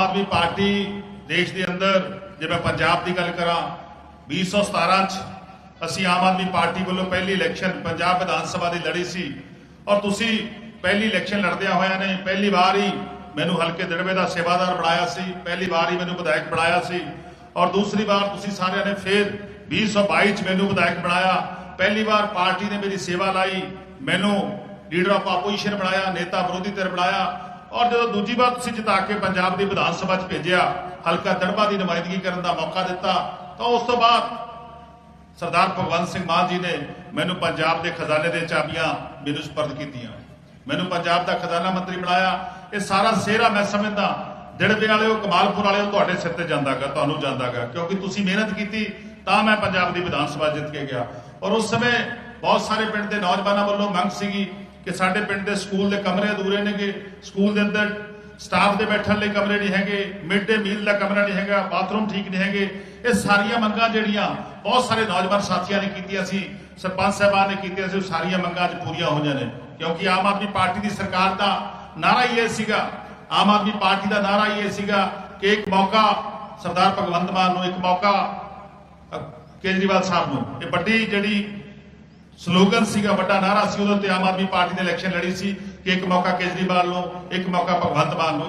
Aam Aadmi party ਦੇਸ਼ ਦੇ ਅੰਦਰ, ਜੇ ਮੈਂ ਪੰਜਾਬ ਦੀ ਗੱਲ ਕਰਾਂ 2017 ਚ ਅਸੀਂ ਆਮ ਆਦਮੀ ਪਾਰਟੀ ਵੱਲੋਂ ਪਹਿਲੀ ਇਲੈਕਸ਼ਨ ਪੰਜਾਬ ਵਿਧਾਨ ਸਭਾ ਦੀ ਲੜੀ ਸੀ। ਔਰ ਤੁਸੀਂ ਪਹਿਲੀ ਇਲੈਕਸ਼ਨ ਲੜਦਿਆਂ ਹੋਇਆਂ ਨੇ ਪਹਿਲੀ ਵਾਰ ਹੀ ਮੈਨੂੰ ਹਲਕੇ ਦੜਵੇ ਦਾ ਸੇਵਾਦਾਰ ਬਣਾਇਆ ਸੀ, ਪਹਿਲੀ ਵਾਰ ਹੀ ਮੈਨੂੰ ਵਿਧਾਇਕ ਬਣਾਇਆ ਸੀ। ਔਰ ਦੂਸਰੀ ਵਾਰ ਤੁਸੀਂ ਸਾਰਿਆਂ ਨੇ ਫਿਰ 2022 ਚ ਮੈਨੂੰ ਵਿਧਾਇਕ ਬਣਾਇਆ। ਪਹਿਲੀ ਵਾਰ ਪਾਰਟੀ ਨੇ ਮੇਰੀ ਸੇਵਾ ਲਾਈ, ਮੈਨੂੰ ਲੀਡਰ ਆਫ ਆਪੋਜੀਸ਼ਨ ਬਣਾਇਆ, ਨੇਤਾ ਵਿਰੋਧੀ ਧਿਰ ਬਣਾਇਆ। ਔਰ ਜਦੋਂ ਦੂਜੀ ਵਾਰ ਤੁਸੀਂ ਜਿਤਾ ਕੇ ਪੰਜਾਬ ਦੀ ਵਿਧਾਨ ਸਭਾ 'ਚ ਭੇਜਿਆ, ਹਲਕਾ ਦੜਬਾ ਦੀ ਨੁਮਾਇੰਦਗੀ ਕਰਨ ਦਾ ਮੌਕਾ ਦਿੱਤਾ, ਤਾਂ ਉਸ ਤੋਂ ਬਾਅਦ ਸਰਦਾਰ ਭਗਵੰਤ ਸਿੰਘ ਮਾਨ ਜੀ ਨੇ ਮੈਨੂੰ ਪੰਜਾਬ ਦੇ ਖਜ਼ਾਨੇ ਦੇ ਚਾਬੀਆਂ ਮੈਨੂੰ ਸਪਰਦ ਕੀਤੀਆਂ। ਮੈਨੂੰ ਪੰਜਾਬ ਦਾ ਖਜ਼ਾਨਾ ਮੰਤਰੀ ਬਣਾਇਆ। ਇਹ ਸਾਰਾ ਸਿਹਰਾ ਮੈਂ ਸਮਝਦਾ ਦਿੜਵੇ ਵਾਲਿਓ ਕਮਾਲਪੁਰ ਵਾਲਿਓ ਤੁਹਾਡੇ ਸਿਰ ਤੇ ਜਾਂਦਾਗਾ ਤੁਹਾਨੂੰ ਜਾਂਦਾਗਾ ਕਿਉਂਕਿ ਤੁਸੀਂ ਮਿਹਨਤ ਕੀਤੀ, ਤਾਂ ਮੈਂ ਪੰਜਾਬ ਦੀ ਵਿਧਾਨ ਸਭਾ ਜਿੱਤ ਕੇ ਗਿਆ। ਔਰ ਉਸ ਸਮੇਂ ਬਹੁਤ ਸਾਰੇ ਪਿੰਡ ਦੇ ਨੌਜਵਾਨਾਂ ਵੱਲੋਂ ਮੰਗ ਸੀਗੀ ਕਿ ਸਾਡੇ ਪਿੰਡ ਦੇ ਸਕੂਲ ਦੇ ਕਮਰੇ ਅਧੂਰੇ ਨੇਗੇ। ਸਕੂਲ ਦੇ ਅੰਦਰ ਸਟਾਫ ਦੇ ਬੈਠਣ ਲਈ ਕਮਰੇ ਨਹੀਂ ਹੈਗੇ, ਮਿਡ ਡੇ ਮੀਲ ਦਾ ਕਮਰਾ ਨਹੀਂ ਹੈਗਾ, ਬਾਥਰੂਮ ਠੀਕ ਨਹੀਂ ਹੈਗੇ। ਇਹ ਸਾਰੀਆਂ ਮੰਗਾਂ ਜਿਹੜੀਆਂ ਬਹੁਤ ਸਾਰੇ ਨੌਜਵਾਨ ਸਾਥੀਆਂ ਨੇ ਕੀਤੀਆਂ ਸੀ, ਸਰਪੰਚ ਸਾਹਿਬਾਨ ਨੇ ਕੀਤੀਆਂ ਸੀ, ਉਹ ਸਾਰੀਆਂ ਮੰਗਾਂ ਅੱਜ ਪੂਰੀਆਂ ਹੋਈਆਂ ਨੇ ਕਿਉਂਕਿ ਆਮ ਆਦਮੀ ਪਾਰਟੀ ਦੀ ਸਰਕਾਰ ਦਾ ਨਾਰਾ ਹੀ ਇਹ ਸੀਗਾ। ਆਮ ਆਦਮੀ ਪਾਰਟੀ ਦਾ ਨਾਰਾ ਹੀ ਇਹ ਸੀਗਾ ਕਿ ਇੱਕ ਮੌਕਾ ਸਰਦਾਰ ਭਗਵੰਤ ਮਾਨ ਨੂੰ, ਇੱਕ ਮੌਕਾ ਕੇਜਰੀਵਾਲ ਸਾਹਿਬ ਨੂੰ। ਇਹ ਵੱਡੀ ਜਿਹੜੀ ਸਲੋਗਨ ਸੀਗਾ ਵੱਡਾ ਨਾਰਾ ਸੀ, ਉਹਦੇ ਉੱਤੇ ਆਮ ਆਦਮੀ ਪਾਰਟੀ ਨੇ ਇਲੈਕਸ਼ਨ ਲੜੀ ਸੀ ਕਿ ਇੱਕ ਮੌਕਾ ਕੇਜਰੀਵਾਲ ਨੂੰ, ਇੱਕ ਮੌਕਾ ਭਗਵੰਤ ਮਾਨ ਨੂੰ।